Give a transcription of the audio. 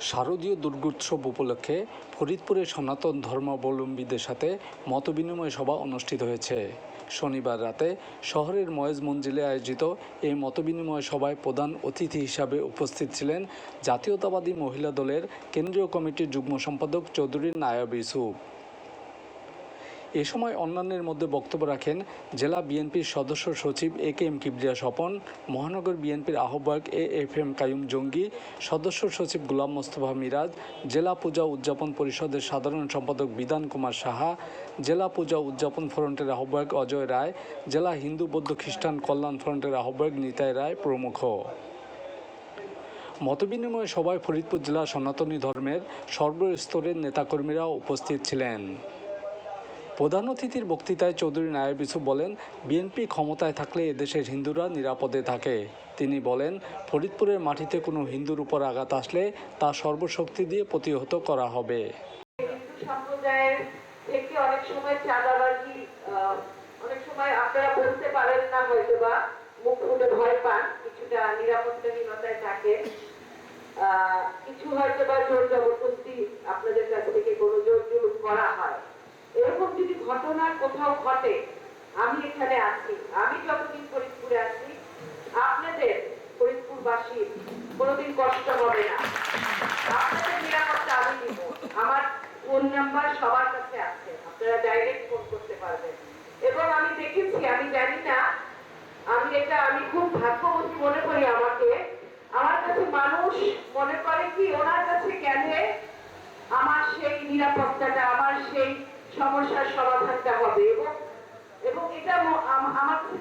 শারদীয় দুর্গোৎসব উপলক্ষে ফরিদপুরে সনাতন ধর্মাবলম্বীদের সাথে মতবিনিময় সভা অনুষ্ঠিত হয়েছে। শনিবার রাতে শহরের ময়েজ মঞ্জিলে আয়োজিত এই মতবিনিময় সভায় প্রধান অতিথি হিসাবে উপস্থিত ছিলেন জাতীয়তাবাদী মহিলা দলের কেন্দ্রীয় কমিটির যুগ্ম সম্পাদক চৌধুরী নায়ব ইউসুফ। এ সময় অন্যান্যের মধ্যে বক্তব্য রাখেন জেলা বিএনপির সদস্য সচিব A K M Kibria Swapan, মহানগর বিএনপির আহ্বায়ক এ এফ এম কায়ুম জঙ্গি, সদস্য সচিব গুলাম মোস্তফা মিরাজ, জেলা পূজা উদযাপন পরিষদের সাধারণ সম্পাদক বিধান কুমার সাহা, জেলা পূজা উদযাপন ফ্রন্টের আহ্বায়ক অজয় রায়, জেলা হিন্দু বৌদ্ধ খ্রিস্টান কল্যাণ ফ্রন্টের আহ্বায়ক নিতাই রায় প্রমুখ। মতবিনিময় সভায় ফরিদপুর জেলা সনাতনী ধর্মের সর্বস্তরের নেতাকর্মীরা উপস্থিত ছিলেন। প্রধান অতিথির বক্তৃতায় চৌধুরী নায়েব ইউসুফ বলেন, বিএনপি ক্ষমতায় থাকলে এদেশের হিন্দুরা নিরাপদে থাকে। তিনি বলেন, ফরিদপুরের মাটিতে কোনো হিন্দুর উপর আঘাত আসলে তা সর্বশক্তি দিয়ে প্রতিহত করা হবে। নিরাপত্তাহীনতায় থাকে কিছু হয়তো বা জোর জবরদস্তি আপনাদের কাছ থেকে কোনো জোর জুলুম করা হয় এরকম যদি ঘটনা কোথাও ঘটে, আমি এখানে আছি। আমি যতদিন ফরিদপুরে আছি, আপনাদের ফরিদপুরবাসী কোনোদিন কষ্ট হবে না। আপনাদের নিরাপত্তা আমি দিব আমার ফোন নাম্বার সবার কাছে আছে। আপনারা ডাইরেক্ট ফোন করতে পারবেন। এবং আমি দেখেছি, আমি জানি না, আমি এটা, আমি খুব ভাগ্যবতী মনে করি আমাকে। আমার কাছে মানুষ মনে করে কি, ওনার কাছে গেলে আমার সেই সেই সমস্যার সমাধানটা হবে এবং এবং এটা আম- আমার কাছে